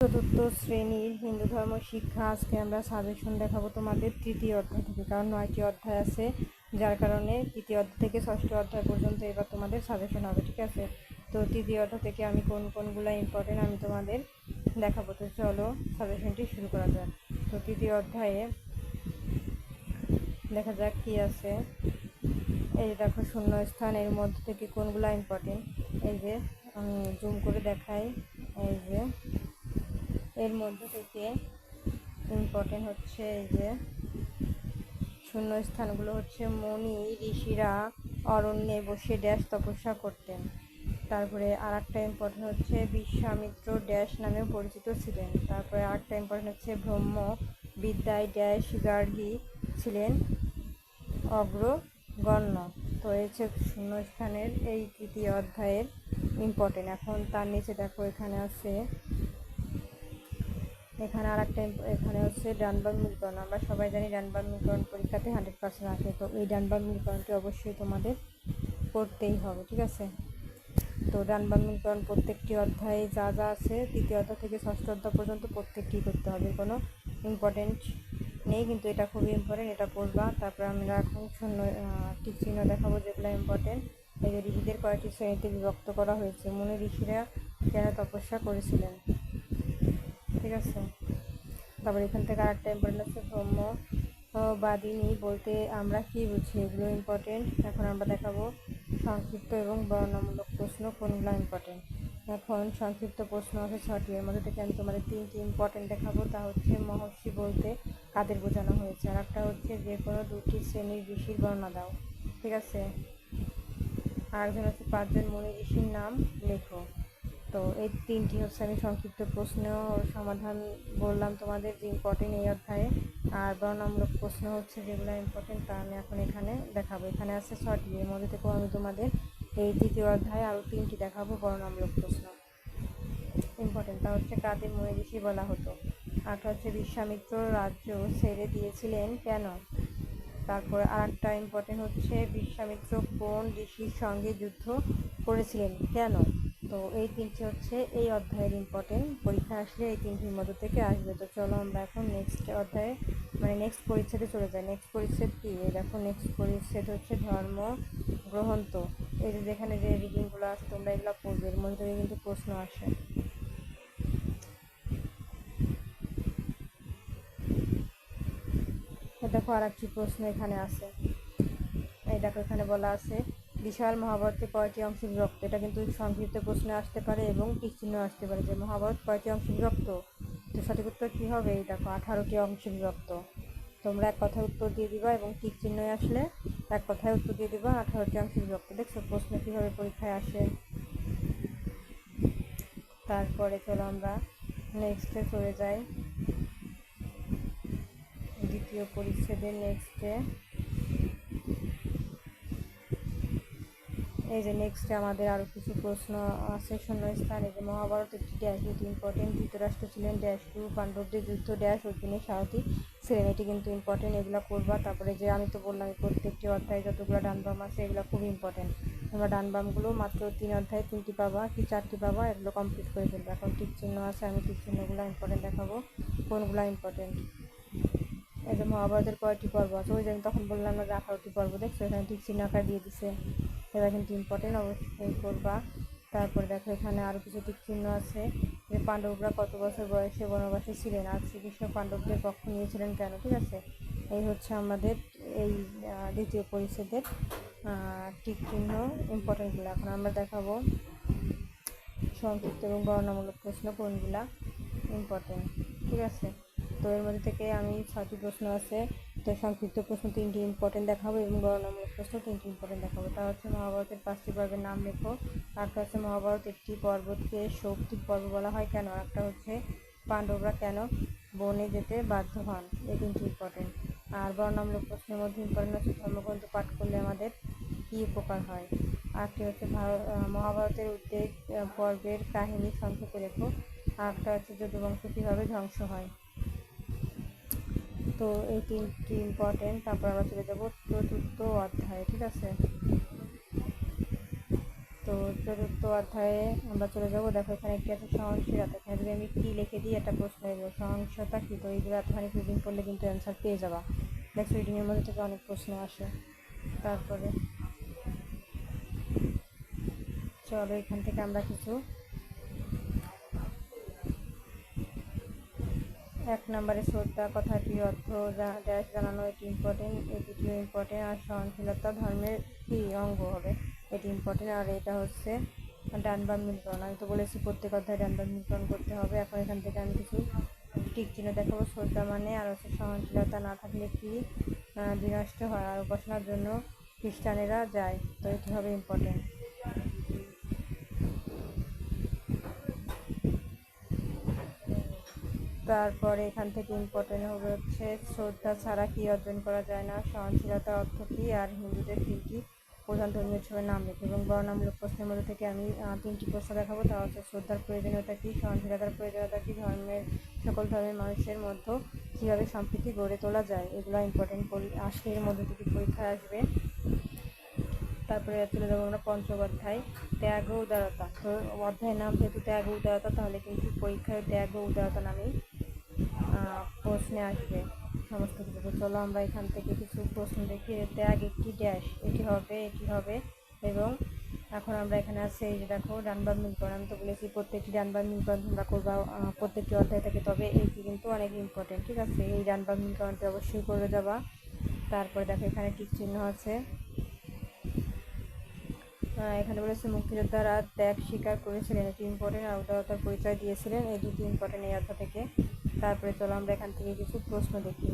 চতুর্থ শ্রেণির হিন্দু ধর্ম শিক্ষা, আজকে আমরা সাজেশন দেখাবো তোমাদের তৃতীয় অধ্যায় থেকে। কারণ নয়টি অধ্যায় আছে, যার কারণে তৃতীয় অধ্যায় থেকে ষষ্ঠ অধ্যায় পর্যন্ত এবার তোমাদের সাজেশন হবে, ঠিক আছে? তো তৃতীয় অধ্যায় থেকে আমি কোন কোনগুলো ইম্পর্টেন্ট আমি তোমাদের দেখাবো। তো চলো সাজেশনটি শুরু করা যাক। তো তৃতীয় অধ্যায়ে দেখা যাক কি আছে। এই যে দেখো, শূন্য স্থান, এর মধ্যে থেকে কোনগুলো ইম্পর্টেন্ট এই যে আমি জুম করে দেখাই। এই যে এর মধ্যে থেকে ইম্পর্টেন্ট হচ্ছে এই যে শূন্য স্থানগুলো হচ্ছে মণি, ঋষিরা, অরণ্যে বসে ড্যাশ তপস্যা করতেন। তারপরে আর একটা ইম্পর্টেন্ট হচ্ছে বিশ্বামিত্র ড্যাশ নামেও পরিচিত ছিলেন। তারপরে আর একটা ইম্পর্টেন্ট হচ্ছে ব্রহ্ম বিদ্যায় ড্যাশ গার্গী ছিলেন অগ্রগণ্য তো এই হচ্ছে শূন্যস্থানের এই তৃতীয় অধ্যায়ের ইম্পর্টেন্ট এখন তার নিচে দেখো এখানে আছে এখানে আর একটা এখানে হচ্ছে ডানবাম মিলকরণ। আমরা সবাই জানি ডানবাম মিলকরণ পরীক্ষাতে হান্ড্রেড পার্সেন্ট আসে, তো এই ডানবাম মিলকরণটি অবশ্যই তোমাদের করতেই হবে, ঠিক আছে? তো ডানবাম মিলকরণ প্রত্যেকটি অধ্যায়ে যা যা আছে, তৃতীয় অধ্যায় থেকে ষষ্ঠ অধ্যায় পর্যন্ত প্রত্যেকটি করতে হবে, কোনো ইম্পর্টেন্ট নেই, কিন্তু এটা খুবই ইম্পর্টেন্ট এটা পড়বা তারপর আমরা এখন শূন্য টিক চিহ্ন দেখাবো যেগুলো ইম্পর্টেন্ট এই যে ঋষিদের কয়েকটি শ্রেণীতে বিভক্ত করা হয়েছে, মনে ঋষিরা কেন তপস্যা করেছিলেন? ঠিক আছে? তারপর এখান থেকে আরেকটা ইম্পর্টেন্ট আছে ব্রহ্ম বাদিনী বলতে আমরা কি বুঝি? এগুলো ইম্পর্টেন্ট এখন আমরা দেখাবো সংক্ষিপ্ত এবং বর্ণনামূলক প্রশ্ন কোনগুলো ইম্পর্টেন্ট এখন সংক্ষিপ্ত প্রশ্ন আছে ছটি এর মধ্যে থেকে আমি তোমাদের তিনটি ইম্পর্টেন্ট দেখাবো। তা হচ্ছে মহর্ষি বলতে কাদের বোঝানো হয়েছে? আর একটা হচ্ছে যে কোনো দুটি শ্রেণির ঋষির বর্ণনা দাও। ঠিক আছে? আর একজন হচ্ছে পাঁচজন মনি ঋষির নাম লেখো। তো এই তিনটি হচ্ছে আমি সংক্ষিপ্ত প্রশ্ন সমাধান বললাম তোমাদের যে ইম্পর্টেন্ট এই অধ্যায়ে। আর বর্ণামূলক প্রশ্ন হচ্ছে যেগুলো ইম্পর্টেন্ট তা আমি এখন এখানে দেখাবো। এখানে আছে ছটি এর মধ্যে থেকেও আমি তোমাদের এই তৃতীয় অধ্যায়ে আরও তিনটি দেখাবো বর্ণামূলক প্রশ্ন। ইম্পর্টেন্ট তা হচ্ছে কাদের ঋষি বলা হতো? আরটা হচ্ছে বিশ্বামিত্র রাজ্য ছেড়ে দিয়েছিলেন কেন? তারপরে আর একটা ইম্পর্টেন্ট হচ্ছে, বিশ্বামিত্র কোন ঋষির সঙ্গে যুদ্ধ করেছিলেন কেন? তো এই তিনটি হচ্ছে এই অধ্যায়ের ইম্পর্টেন্ট পরীক্ষা আসলে এই তিনটির মধ্যে থেকে আসবে। তো চলো আমরা এখন নেক্সট অধ্যায়ে মানে নেক্সট পরিচ্ছেদে চলে যাই। নেক্সট পরিচ্ছেদ কি? দেখো নেক্সট পরিচ্ছেদ হচ্ছে ধর্ম গ্রহন্ত এই যে যেখানে যে রিডিংগুলো আছে তোমরা এগুলো পড়বে। এর মধ্যে থেকে কিন্তু প্রশ্ন আসে। দেখো আর একটি প্রশ্ন এখানে আছে এই দেখো এখানে বলা আছে বিশাল মহাভারতে কয়টি অংশ বিভক্ত? এটা কিন্তু সংক্ষিপ্ত প্রশ্নে আসতে পারে এবং টিক চিহ্ন আসতে পারে যে মহাভারত কয়টি অংশ বিভক্ত? তো সঠিক উত্তর কী হবে? এই দেখো, আঠারোটি অংশ বিভক্ত। তোমরা এক কথায় উত্তর দিয়ে দিবা এবং টিক চিহ্ন আসলে এক কথায় উত্তর দিয়ে দিবা আঠারোটি অংশ বিভক্ত। দেখছ, প্রশ্ন কীভাবে পরীক্ষায় আসে? তারপরে চলো আমরা নেক্সটে চলে যাই। দ্বিতীয় পরিচ্ছেদের নেক্সটে এই যে নেক্সটে আমাদের আরও কিছু প্রশ্ন আছে, শূন্যস্থান, এই যে মহাভারত একটি ড্যাশ যেটি ইম্পর্টেন্ট ধৃতরাষ্ট্র ছিলেন ড্যাশ টু পাণ্ডবদের যুদ্ধ ড্যাশ অর্জুনের সারথি ছিলেন এটি কিন্তু ইম্পর্টেন্ট এগুলো করবা। তারপরে যে আমি তো বললাম প্রত্যেকটি অধ্যায়ে যতগুলো ডানবাম আছে, এগুলো খুব ইম্পর্টেন্ট তোমরা ডানবামগুলো মাত্র তিন অধ্যায়ে তিনটি পাবা, কি চারটি পাবা, এগুলো কমপ্লিট করে ফেলবে। এখন টিক চিহ্ন আছে, আমি টিক চিহ্নগুলো ইম্পর্টেন্ট দেখাবো, কোনগুলো ইম্পর্টেন্ট এই যে মহাভারতের কয়টি পর্ব আছে, ওই যে আমি তখন বললাম না যে আঠারোটি পর্ব, দেখছ? এখানে ঠিক চিহ্ন আকার দিয়ে দিছে। এটা কিন্তু ইম্পর্টেন্ট অবশ্যই করবা। তারপর দেখো এখানে আরও কিছু টিক চিহ্ন আছে। যে পাণ্ডবরা কত বছর বয়সে বনবাসে ছিলেন? আর শ্রীকৃষ্ণ পাণ্ডবদের পক্ষ নিয়েছিলেন কেন? ঠিক আছে? এই হচ্ছে আমাদের এই দ্বিতীয় পরিচ্ছেদের টিক চিহ্ন ইম্পর্টেন্টগুলো এখন আমরা দেখাবো সংক্ষিপ্ত এবং বর্ণামূলক প্রশ্ন কোনগুলা ইম্পর্টেন্ট ঠিক আছে? তো এর মধ্যে থেকে আমি ছয়টি প্রশ্ন আছে। তো সংক্ষিপ্ত প্রশ্ন, তিনটি ইম্পর্টেন্ট দেখাবো এবং বর্ণামূলক প্রশ্ন তিনটি ইম্পর্টেন্ট দেখাবো। তা হচ্ছে মহাভারতের পাঁচটি পর্বের নাম লেখো। একটা হচ্ছে মহাভারত একটি পর্বতকে শক্তির পর্ব বলা হয় কেন? একটা হচ্ছে পাণ্ডবরা কেন বনে যেতে বাধ্য হন? এই তিনটি ইম্পর্টেন্ট আর বর্ণামূলক প্রশ্নের মধ্যে ইম্পর্টেন্ট হচ্ছে ধর্মগ্রন্থ পাঠ করলে আমাদের কী উপকার হয়? আরটি হচ্ছে মহাভারতের উদ্বেগ পর্বের কাহিনী সংক্ষেপে লেখো। আরেকটা হচ্ছে যদুবংশ কীভাবে ধ্বংস হয়? তো এই তিনটি ইম্পর্টেন্ট তারপর আমরা চলে যাব চতুর্থ অধ্যায়, ঠিক আছে? তো চতুর্থ অধ্যায়ে আমরা চলে যাব। দেখো, এখানে একটি আছে সহনশীলতা এখানে যদি আমি কী লিখে দিই, একটা প্রশ্ন যাবে সহনশীলতা কী? তো এইগুলো এতখানি রিডিং করলে কিন্তু অ্যান্সার পেয়ে যাবা। দেখো রিডিংয়ের মধ্যে থেকে অনেক প্রশ্ন আসে। তারপরে চলো, এখান থেকে আমরা কিছু এক নম্বরে শ্রদ্ধা কথাটির অর্থ ড্যাশ জানানো এটি ইম্পর্টেন্ট এই দুটিও ইম্পর্টেন্ট আর সহনশীলতা ধর্মের কি অঙ্গ হবে? এটি ইম্পর্টেন্ট আর এটা হচ্ছে ডান বাম মিলকরণ। আমি তো বলেছি প্রত্যেক অধ্যায়ে ডান বাম মিলকরণ করতে হবে। এখন এখান থেকে আমি কিছু ঠিক চিহ্ন দেখাবো। শ্রদ্ধা মানে আর হচ্ছে সহনশীলতা না থাকলে কি বিনষ্ট হয়? আর উপাসনার জন্য খ্রিস্টানেরা যায়, তো এটি হবে ইম্পর্টেন্ট তারপরে এখান থেকে ইম্পর্টেন্ট হবে হচ্ছে শ্রদ্ধা ছাড়া কি অর্জন করা যায় না সহনশীলতার অর্থ কী আর হিন্দুদের তিনটি প্রধান ধর্মীয় উৎসবের নাম লেখো এবং বর্ণামূলক প্রশ্নের মধ্যে থেকে আমি তিনটি প্রশ্ন দেখাবো, তা হচ্ছে শ্রদ্ধার প্রয়োজনীয়তা কী, সহনশীলতার প্রয়োজনীয়তা কী, ধর্মের, সকল ধর্মের মানুষের মধ্যে কীভাবে সম্প্রীতি গড়ে তোলা যায়, এগুলো ইম্পর্টেন্ট আসলে এর মধ্যে থেকে পরীক্ষায় আসবে। তারপরে চলে যাব আমরা পঞ্চম অধ্যায়, ত্যাগ উদারতা। তো অধ্যায়ের নাম যেহেতু ত্যাগ উদারতা, তাহলে কিন্তু পরীক্ষায় ত্যাগ উদারতা নামেই প্রশ্নে আসবে সমস্ত কিছু। তো চলো আমরা এখান থেকে কিছু প্রশ্ন দেখি এর ত্যাগ একটি ড্যাশ এটি হবে এটি হবে এবং এখন আমরা এখানে আছে, এই যে দেখো ডানবার মিলকরণ আমি তো বলেছি প্রত্যেকটি ডানবার মিলকরণ তোমরা করবা প্রত্যেকটি অধ্যায় থাকে, তবে এইটি কিন্তু অনেক ইম্পর্টেন্ট ঠিক আছে? এই ডানবার মিলকরণটি অবশ্যই করে যাবা। তারপরে দেখো, এখানে টিক চিহ্ন আছে। এখানে বলেছে মুক্তিযোদ্ধারা ত্যাগ স্বীকার করেছিলেন, এটি ইম্পর্টেন্ট আর উদারতার পরিচয় দিয়েছিলেন এই দুটি ইম্পর্টেন্ট এই অর্থ থেকে। তারপরে চলো আমরা এখান থেকে কিছু প্রশ্ন দেখি।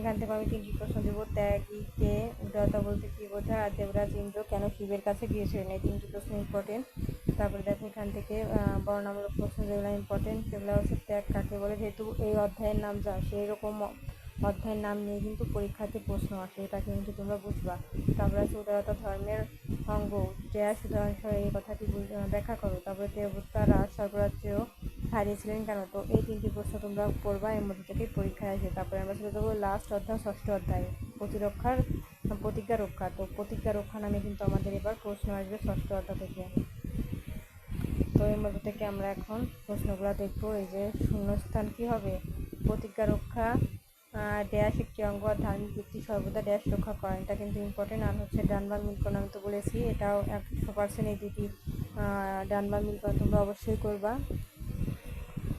এখান থেকে আমি তিনটি প্রশ্ন দেবো। ত্যাগীকে উদারতা বলতে কী বোঝায়? আর দেবরাজ, ইন্দ্র কেন শিবের কাছে গিয়েছিলেন? এই তিনটি প্রশ্ন ইম্পর্টেন্ট তারপরে দেখো এখান থেকে বর্ণামূলক প্রশ্ন যেগুলো ইম্পর্টেন্ট সেগুলো হচ্ছে ত্যাগ কাকে বলে? যেহেতু এই অধ্যায়ের নাম যা সেই রকম অধ্যায়ের নাম নিয়ে কিন্তু পরীক্ষাতে প্রশ্ন আসে, এটা কিন্তু তোমরা বুঝবা। তারপরে আছে ধর্মের অঙ্গ ড্যাশ উদাহরণসহ এই কথাটি ব্যাখ্যা করো। তারপরে দেবতারা স্বর্গরাজ্য হারিয়েছিলেন কেন? তো এই তিনটি প্রশ্ন তোমরা পড়বা, এর মধ্যে থেকে পরীক্ষায় আসে। তারপরে আমরা চলে যাব লাস্ট অধ্যায়, ষষ্ঠ অধ্যায়। প্রতিরক্ষার, প্রতিজ্ঞা রক্ষা। তো প্রতিজ্ঞা রক্ষা নামে কিন্তু আমাদের এবার প্রশ্ন আসবে ষষ্ঠ অধ্যায় থেকে। তো এর মধ্যে থেকে আমরা এখন প্রশ্নগুলো দেখব, এই যে শূন্যস্থান কি হবে? প্রতিজ্ঞা রক্ষা ড্যাশ একটি অঙ্গ আর ধার্মিক ব্যক্তি সর্বদা ড্যাশ রক্ষা করেন। এটা কিন্তু ইম্পর্টেন্ট আর হচ্ছে ডানবার মিলকরণ আমি তো বলেছি, এটাও একশো পার্সেন্ট এই দুটি ডানবার মিলকরণ তোমরা অবশ্যই করবা।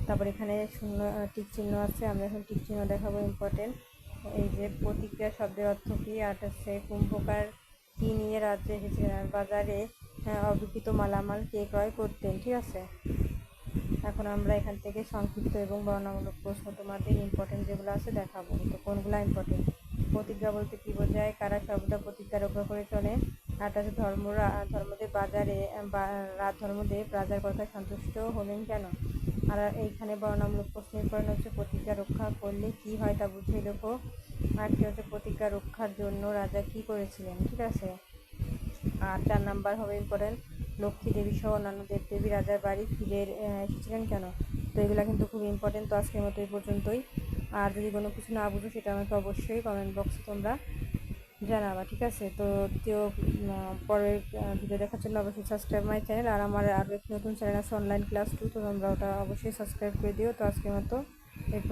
তারপর এখানে শূন্য টিক চিহ্ন আছে, আমরা এখন টিক চিহ্ন দেখাবো ইম্পর্টেন্ট এই যে প্রতিক্রিয়া শব্দের অর্থ কী? আর হচ্ছে কুম্ভকার কি নিয়ে রাজ্যে বাজারে অবিকৃত মালামাল কে ক্রয় করতেন, ঠিক আছে? এখন আমরা এখান থেকে সংক্ষিপ্ত এবং বর্ণামূলক প্রশ্ন তোমাদের ইম্পর্টেন্ট যেগুলো আছে দেখাবো। তো কোনগুলো ইম্পর্টেন্ট প্রতিজ্ঞা বলতে কী বোঝায়? কারা সর্বদা প্রতিজ্ঞা রক্ষা করে চলে? আর হচ্ছে ধর্মরা ধর্মদেব বাজারে রাত ধর্মদেব রাজার কথায় সন্তুষ্ট হলেন কেন? আর এইখানে বর্ণামূলক প্রশ্নের পরে হচ্ছে প্রতিজ্ঞা রক্ষা করলে কি হয় তা বুঝিয়ে লেখো আরেকটি হচ্ছে প্রতিজ্ঞা রক্ষার জন্য রাজা কি করেছিলেন? ঠিক আছে? আর চার নাম্বার হবে ইম্পর্টেন্ট লক্ষ্মী দেবী সহ অন্যান্য দেবদেবী রাজার বাড়ি ফিরে এসেছিলেন কেন? তো এগুলো কিন্তু খুব ইম্পর্টেন্ট তো আজকের মতো এই পর্যন্তই। আর যদি কোনো কিছু না বুঝো সেটা আমাকে অবশ্যই কমেন্ট বক্সে তোমরা জানাবা, ঠিক আছে? তো কেউ পরের ভিডিও দেখার জন্য অবশ্যই সাবস্ক্রাইব মাই চ্যানেল আর আমার আরও একটি নতুন চ্যানেল আছে অনলাইন ক্লাস টু তো তোমরা ওটা অবশ্যই সাবস্ক্রাইব করে দিও। তো আজকের মতো পর্যন্ত।